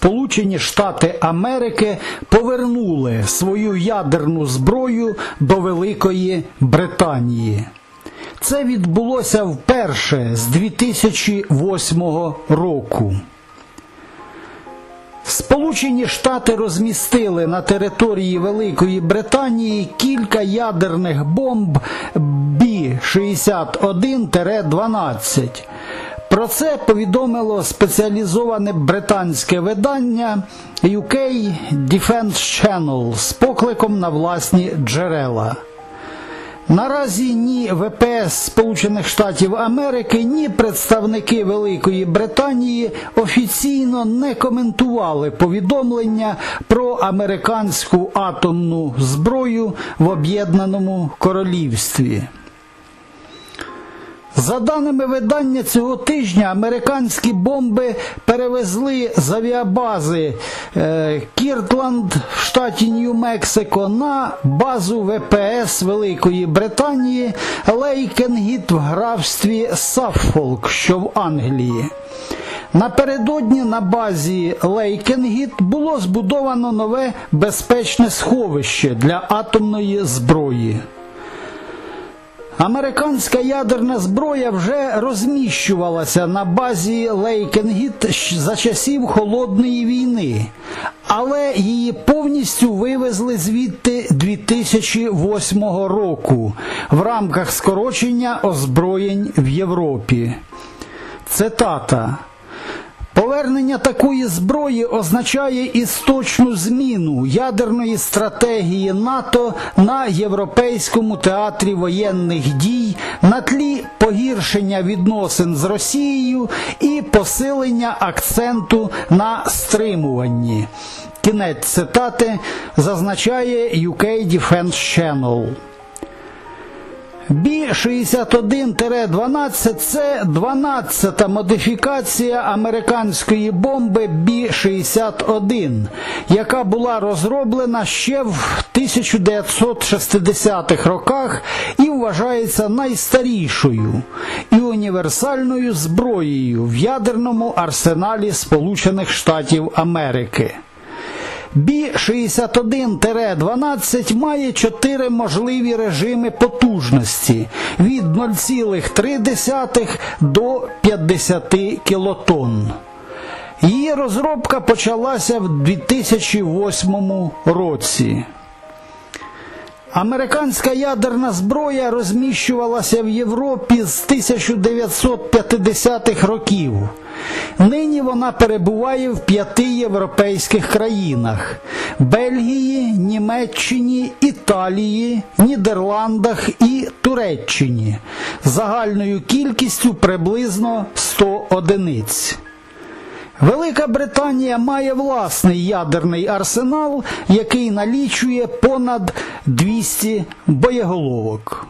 Сполучені Штати Америки повернули свою ядерну зброю до Великої Британії. Це відбулося вперше з 2008 року. Сполучені Штати розмістили на території Великої Британії кілька ядерних бомб Бі-61-12. Про це повідомило спеціалізоване британське видання UK Defense Channel з покликом на власні джерела. Наразі ні ВПС Сполучених Штатів Америки, ні представники Великої Британії офіційно не коментували повідомлення про американську атомну зброю в Об'єднаному Королівстві. За даними видання цього тижня, американські бомби перевезли з авіабази е, Кіртланд в штаті Нью-Мексико на базу ВПС Великої Британії Лейкенгіт в графстві Саффолк, що в Англії. Напередодні на базі Лейкенгіт було збудовано нове безпечне сховище для атомної зброї. Американська ядерна зброя вже розміщувалася на базі Лейкенгіт за часів Холодної війни, але її повністю вивезли звідти 2008 року в рамках скорочення озброєнь в Європі. Цитата. Повернення такої зброї означає істочну зміну ядерної стратегії НАТО на європейському театрі воєнних дій на тлі погіршення відносин з Росією і посилення акценту на стримуванні. Кінець цитати зазначає UK Defense Channel. Бі-61-12 це 12-та модифікація американської бомби Бі-61, яка була розроблена ще в 1960-х роках і вважається найстарішою і універсальною зброєю в ядерному арсеналі Сполучених Штатів Америки. Бі-61-12 має чотири можливі режими потужності від 0,3 до 50 кілотонн. Її розробка почалася в 2008 році. Американська ядерна зброя розміщувалася в Європі з 1950-х років. Нині вона перебуває в п'яти європейських країнах: Бельгії, Німеччині, Італії, Нідерландах і Туреччині загальною кількістю приблизно 100 одиниць. Велика Британія має власний ядерний арсенал, який налічує понад 200 боєголовок.